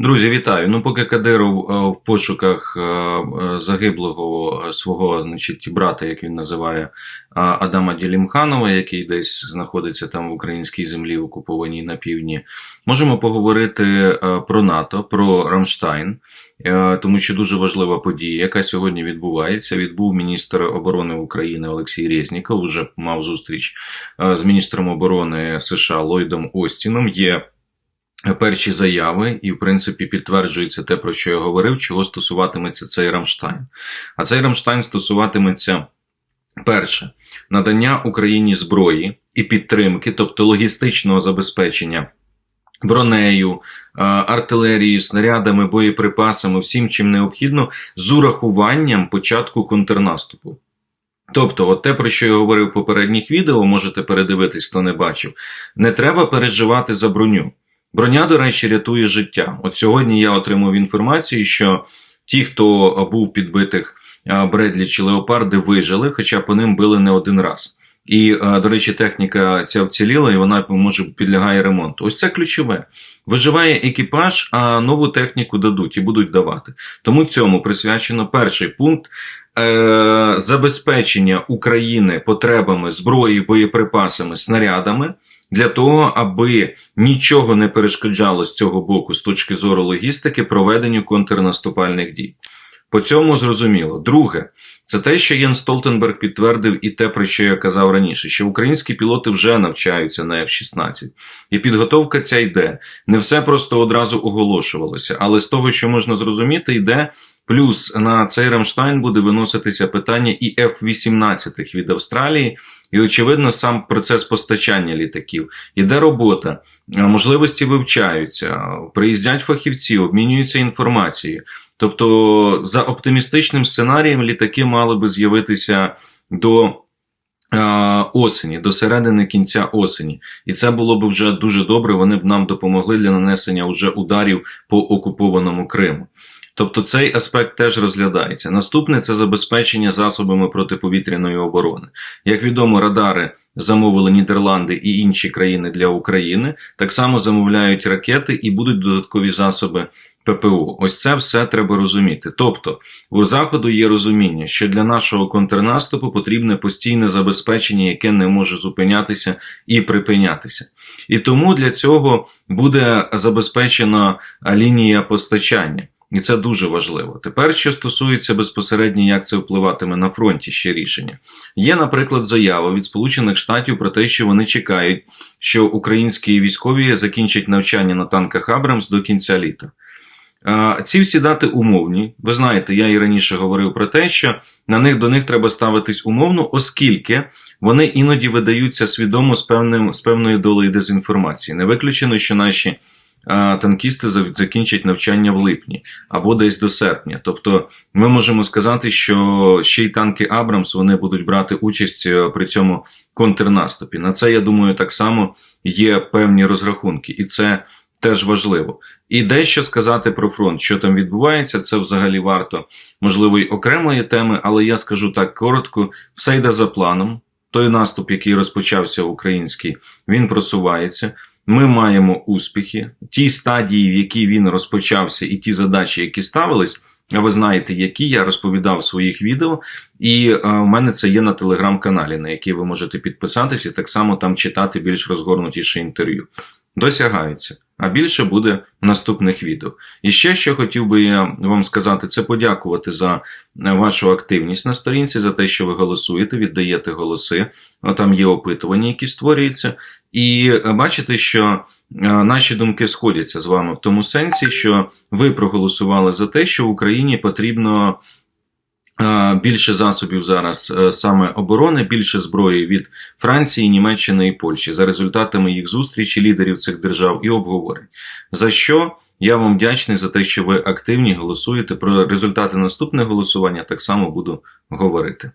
Друзі, вітаю. Ну, поки Кадиров е, в пошуках е, е, загиблого свого, значить, брата, як він називає, Адама Ділімханова, який десь знаходиться там в українській землі, окупованій на півдні, можемо поговорити про НАТО, про Рамштайн, тому що дуже важлива подія, яка сьогодні відбувається. Відбув міністр оборони України Олексій Резніков, вже мав зустріч з міністром оборони США Ллойдом Остіном. Є перші заяви, і, в принципі, підтверджується те, про що я говорив, чого стосуватиметься цей Рамштайн. А цей Рамштайн стосуватиметься перше надання Україні зброї і підтримки, тобто логістичного забезпечення. Бронею, е, артилерією, снарядами, боєприпасами, всім чим необхідно, з урахуванням початку контрнаступу. Тобто, от те, про що я говорив в попередніх відео, можете передивитись, хто не бачив, не треба переживати за броню. Броня, до речі, рятує життя. От сьогодні я отримав інформацію, що ті, хто був підбитих Бредлі чи Леопарди, вижили, хоча по ним били не один раз. І, до речі, техніка ця вціліла, і вона може підлягає ремонту. Ось це ключове. Виживає екіпаж, а нову техніку дадуть і будуть давати. Тому цьому присвячено перший пункт е- забезпечення України потребами зброї, боєприпасами, снарядами для того, аби нічого не перешкоджало з цього боку з точки зору логістики проведенню контрнаступальних дій. По цьому зрозуміло. Друге, це те, що Єн Столтенберг підтвердив і те, про що я казав раніше, що українські пілоти вже навчаються на F-16. І підготовка ця йде. Не все просто одразу оголошувалося, але з того, що можна зрозуміти, йде. Плюс на цей Рамштайн буде виноситися питання і F-18 від Австралії, і, очевидно, сам процес постачання літаків. Іде робота, можливості вивчаються, приїздять фахівці, обмінюються інформацією. Тобто, за оптимістичним сценарієм, літаки мали би з'явитися до осені, до середини кінця осені. І це було б вже дуже добре. Вони б нам допомогли для нанесення вже ударів по окупованому Криму. Тобто цей аспект теж розглядається. Наступне це забезпечення засобами протиповітряної оборони. Як відомо, радари замовили Нідерланди і інші країни для України. Так само замовляють ракети і будуть додаткові засоби ППО. Ось це все треба розуміти. Тобто, у заходу є розуміння, що для нашого контрнаступу потрібне постійне забезпечення, яке не може зупинятися і припинятися. І тому для цього буде забезпечена лінія постачання. І це дуже важливо. Тепер, що стосується безпосередньо, як це впливатиме на фронті ще рішення, є, наприклад, заява від Сполучених Штатів про те, що вони чекають, що українські військові закінчать навчання на танках Абрамс до кінця літа. Ці всі дати умовні. Ви знаєте, я і раніше говорив про те, що на них до них треба ставитись умовно, оскільки вони іноді видаються свідомо з певним з певною долею дезінформації. Не виключено, що наші танкісти закінчать навчання в липні або десь до серпня. Тобто, ми можемо сказати, що ще й танки Абрамс вони будуть брати участь е, при цьому контрнаступі. На це я думаю, так само є певні розрахунки, і це теж важливо. І дещо сказати про фронт, що там відбувається, це взагалі варто можливо й окремої теми, але я скажу так коротко: все йде за планом. Той наступ, який розпочався український, він просувається. Ми маємо успіхи. Ті стадії, в якій він розпочався, і ті задачі, які ставились. А ви знаєте, які я розповідав в своїх відео, і а, в мене це є на телеграм-каналі, на який ви можете підписатися, і так само там читати більш розгорнутіше інтерв'ю. Досягаються а більше буде в наступних відео. І ще що хотів би я вам сказати, це подякувати за вашу активність на сторінці, за те, що ви голосуєте, віддаєте голоси. Там є опитування, які створюються. І бачите, що наші думки сходяться з вами в тому сенсі, що ви проголосували за те, що в Україні потрібно більше засобів зараз е, саме оборони, більше зброї від Франції, Німеччини і Польщі за результатами їх зустрічі лідерів цих держав і обговорень. За що я вам вдячний за те, що ви активні голосуєте. Про результати наступного голосування так само буду говорити.